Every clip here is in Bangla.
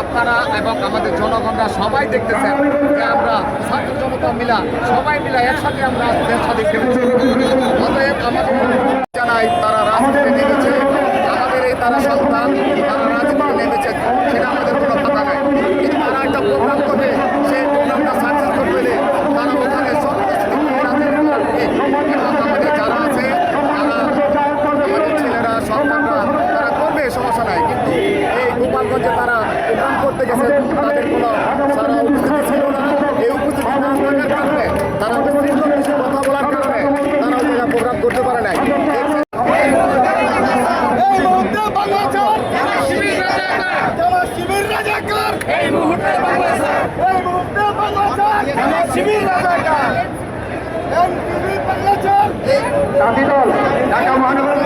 আপনারা এবং আমাদের জনগণরা সবাই দেখতেছেন যে আমরা ছাত্র জনতা মিলা সবাই মিলা একসাথে আমরা দেশ স্বাধীন অতএব আমাদের শাসী দল ঢাকা মহানগর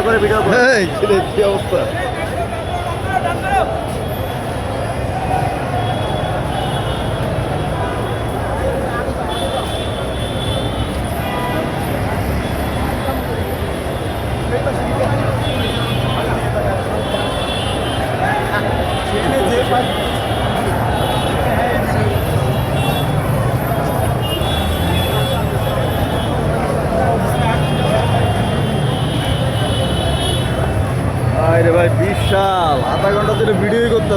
agora, é melhor agora. Que legal, pá. আরে ভাই বিশাল। আধা ঘণ্টা ধরে ভিডিওই করতে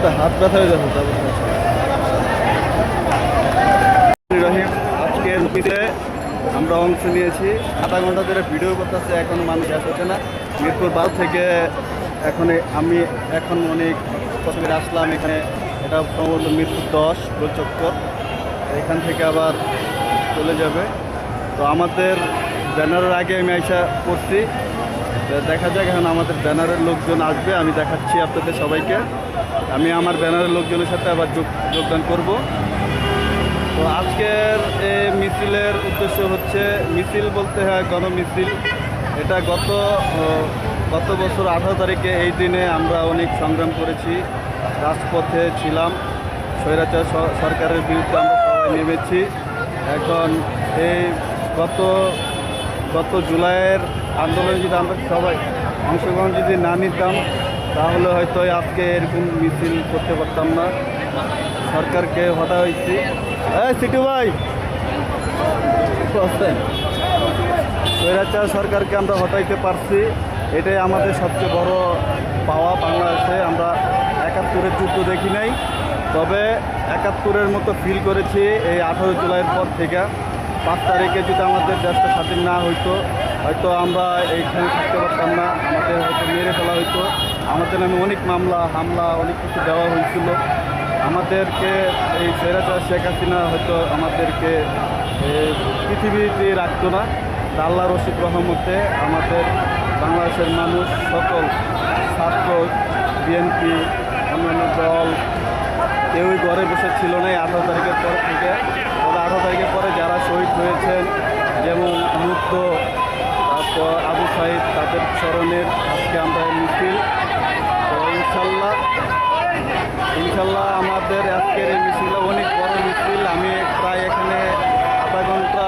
করতে হাত ব্যথা হয়ে যাচ্ছে রহিম মিটিংয়ে আমরা অংশ নিয়েছি। আধা ঘণ্টা ধরে ভিডিও করতেছে, এখন মানুষ আসছে না। মিরপুর বাস থেকে এখন আমি, এখন অনেক প্রথমে আসলাম এখানে। এটা সম্ভবত মিরপুর দশ গোলচক্কর এখান থেকে আবার চলে যাবে। তো আমাদের ব্যানারের আগে আমি আইসা করছি তো দেখা যাক এখন আমাদের ব্যানারের লোকজন আসবে, আমি দেখাচ্ছি আপনাদের সবাইকে। আমি আমার ব্যানারের লোকজনের সাথে আবার যোগ- যোগদান করব। তো আজকের এই মিছিলের উদ্দেশ্য হচ্ছে, মিছিল বলতে হয় গণমিছিল। এটা গত গত বছর আঠারো তারিখে এই দিনে আমরা অনেক সংগ্রাম করেছি, রাজপথে ছিলাম, স্বৈরাচার সরকারের বিরুদ্ধে আমরা সবাই নেমেছি। এখন এই গত গত জুলাইয়ের আন্দোলনে যদি আমরা সবাই অংশগ্রহণ যদি না নিতাম তাহলে হয়তো আজকে এরকম মিছিল করতে পারতাম না। সরকারকে হটা হয়েছি। এই সিটু ভাই। স্বৈরাচার সরকারকে আমরা হটাইতে পারছি। এটাই আমাদের সবচেয়ে বড় পাওয়া বাংলাদেশে। আমরা একাত্তরের যুদ্ধ দেখি নাই। তবে একাত্তরের মতো ফিল করেছি এই আঠারো জুলাইয়ের পর থেকে। পাঁচ তারিখে যদি আমাদের দেশটা স্বাধীন না হইতো, হয়তো আমরা এইখানে থাকতে পারতাম না। আমাদের হয়তো মেরে ফেলা হইতো। আমাদের নামে অনেক মামলা, হামলা, অনেক কিছু দেওয়া হয়েছিল। আমাদেরকে এই স্বৈরাচার শেখ হাসিনা হয়তো আমাদেরকে পৃথিবীতে রাখতো না। আল্লাহ রশিদ রহমতে আমাদের বাংলাদেশের মানুষ, সকল ছাত্র, বিএনপি, অন্যান্য দল, কেউই ঘরে বসে ছিল না আঠারো তারিখের পর থেকে। তবে আঠারো তারিখের পরে যারা শহীদ হয়েছেন, যেমন মুক্ত তারপর আবু সাহিদ তাদের স্মরণের আজকে আমরা মিছিল। ইনশাল্লাহ ইনশাল্লাহ আমাদের আজকের এই মিছিল অনেক বড় মিছিল। আমি প্রায় এখানে আধা ঘণ্টা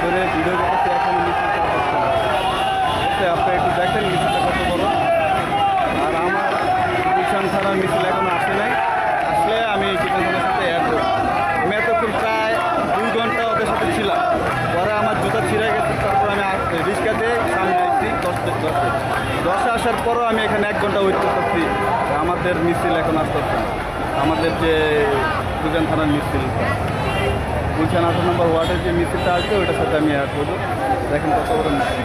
ধরে ভিডিও করতেছি এখন মিছিলটা করতে আপনি একটু দেখেন মিছিলটা কত বড়। আর আমার গুলশান ছাড়া মিছিল এখনও আসে নাই। আসলে আমি থানার সাথে অ্যাড আমি এতক্ষণ প্রায় দুই ঘণ্টা ওদের সাথে ছিলাম। পরে আমার জুতা ছিঁড়ে গেছে, তারপর আমি রিক্সাতে সামনে আসছি দশটা দশটা দশে আসার পরও আমি এখানে এক ঘণ্টা ওয়েট করতেছি। আমাদের মিছিল এখন আসতেছে। আমাদের যে গুলশান থানার মিছিল, গুলশান আঠারো নম্বর ওয়ার্ডের যে মিছিলটা আসবে ওইটার সাথে আমি অ্যাড করব। দেখেন কত বড় মিছিল।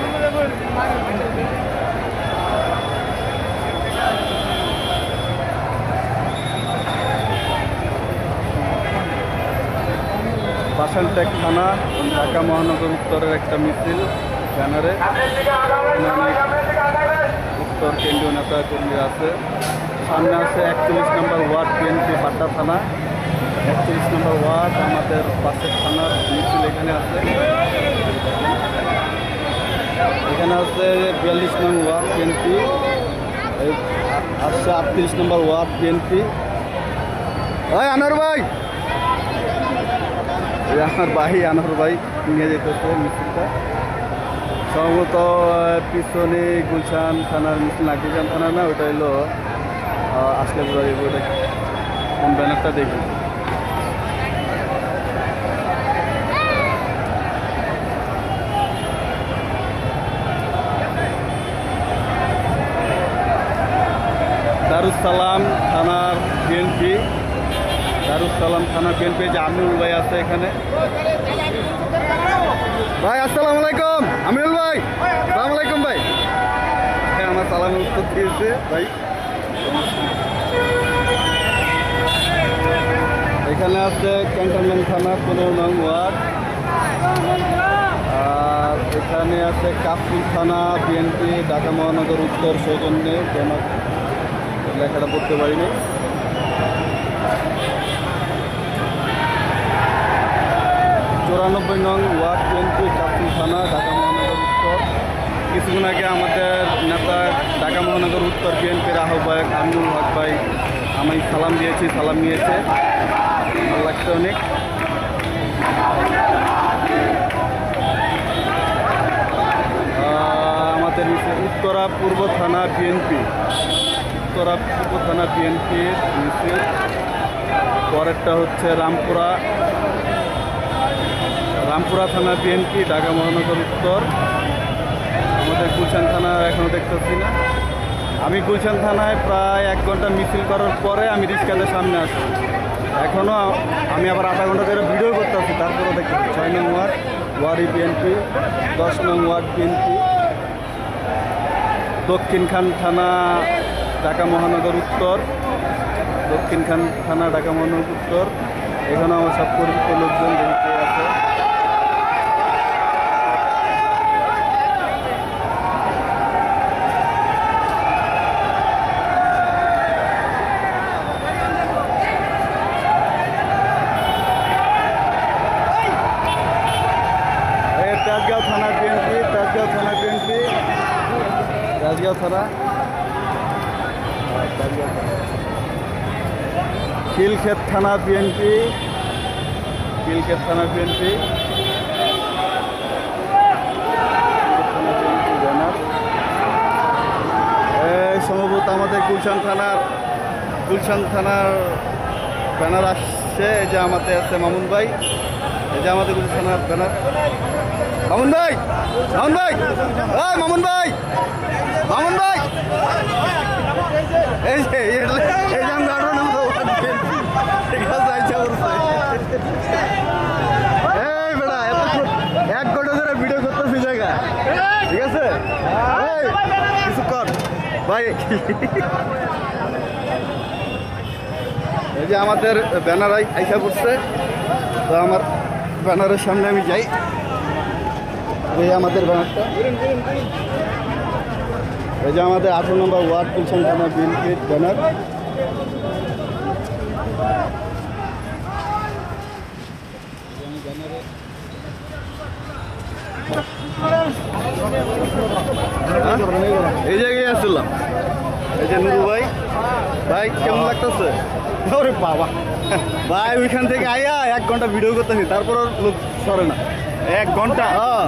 বাসানটেক থানা, ঢাকা মহানগর উত্তরের একটা মিছিল, ব্যানারে। উত্তর কেন্দ্রীয় নেতা কর্মীরা আছে। সামনে আছে একচল্লিশ নম্বর ওয়ার্ড বিএনপি পাট্টা থানা। একচল্লিশ নম্বর ওয়ার্ড আমাদের পাশের থানার মিছিল এখানে আছে। এখানে আছে বিয়াল্লিশ নম্বর ওয়ার্ড বিএনপি আসছে আটত্রিশ নম্বর ওয়ার্ড বিএনপি। ওই আনোয়ার ভাই! আমার ভাই আনার ভাই নিয়ে যেতেছে মিছিলটা। সম্ভবত পিছনে গুলশান থানার মিছিল না গুলশান থানা না ওটা হলো আসলে ওটা কোন ব্যানারটা দেখি? দারুসালাম থানার বিএনপি দারুসালাম থানা বিএনপি যে আমিনুল ভাই আছে এখানে। ভাই, আসসালামু আলাইকুম। আমিনুল ভাই, আসসালামু আলাইকুম ভাই। হ্যাঁ আমার সালামের উত্তর দিয়েছে, ভাই। এখানে আছে ক্যান্টনমেন্ট থানা, পনেরো নং ওয়ার্ড। আর এখানে আছে কাপুর থানা, বিএনপি, ঢাকা মহানগর উত্তর সৌজন্যে। জনক লেখাটা পড়তে পারিনি। চুরানব্বই নং ওয়ার্ড, বিএনপি কাপুর থানা, ঢাকা মহানগর উত্তর। কিছুক্ষণ আগে আমাদের নেতা ঢাকা মহানগর উত্তর বিএনপির আহ্বায়ক আমিনুল হক ভাই আমি সালাম দিয়েছি, সালাম নিয়েছে। ভালো লাগছে অনেক। আমাদের উত্তরা পূর্ব থানা বিএনপি। উত্তরা পূর্ব থানা বিএনপির মিছিল পরেরটা হচ্ছে রামপুরা। রামপুরা থানা বিএনপি, ঢাকা মহানগর উত্তর। গুলশান থানা এখনও দেখতেছি না। আমি গুলশান থানায় প্রায় এক ঘণ্টা মিছিল করার পরে আমি রিক্সাদের সামনে আসি। এখনও আমি আবার আধা ঘণ্টা ধরে ভিডিও করতেছি, তারপরেও দেখতেছি ছয় নং ওয়ার্ড ওয়ারি বিএনপি, দশ নং ওয়ার্ড বিএনপি। দক্ষিণখান থানা, ঢাকা মহানগর উত্তর। দক্ষিণখান থানা, ঢাকা মহানগর উত্তর। এখানে আমার সব পরিচিত লোকজন আছে এই তেজগাঁও থানা বিএনপি তেজগাঁও থানা বিএনপি আর তেজগাঁও থানা। বিএনপি খিলক্ষেত থানা বিএনপি সম্ভবত আমাদের গুলশান থানার গুলশান থানার ব্যানার আসছে, এই যে আমাদের আছে মামুন ভাই, এই যে আমাদের গুলশান থানার ব্যানার মামুন ভাই মামুন ভাই মামুন ভাই মামুন ভাই। এই যে, এই যে- এই যে আমি দাঁড়ানো নামবো ঠিক আছে আইসা এই বেটা এত এক ঘণ্টা ধরে ভিডিও করতেছি, জায়গা। ঠিক আছে? কিছু কর। ভাই, এই যে আমাদের ব্যানার আই- আইসা পড়ছে। তো আমার ব্যানারের সামনে আমি যাই। এই আমাদের ব্যানারটা। এই যে আমাদের আঠারো নম্বর ওয়ার্ড গুলশান থানা বিএনপির ব্যানার। এই জায়গায় আসছিলাম এই যে নুরু ভাই। ভাই কেমন লাগতেছে? ওরে বাবা। ভাই ওইখান থেকে আইয়া এক ঘণ্টা ভিডিও করতেছি তারপর লোক সরে না। এক ঘণ্টা? হ্যাঁ।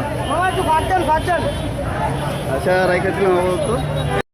अशा रायकातील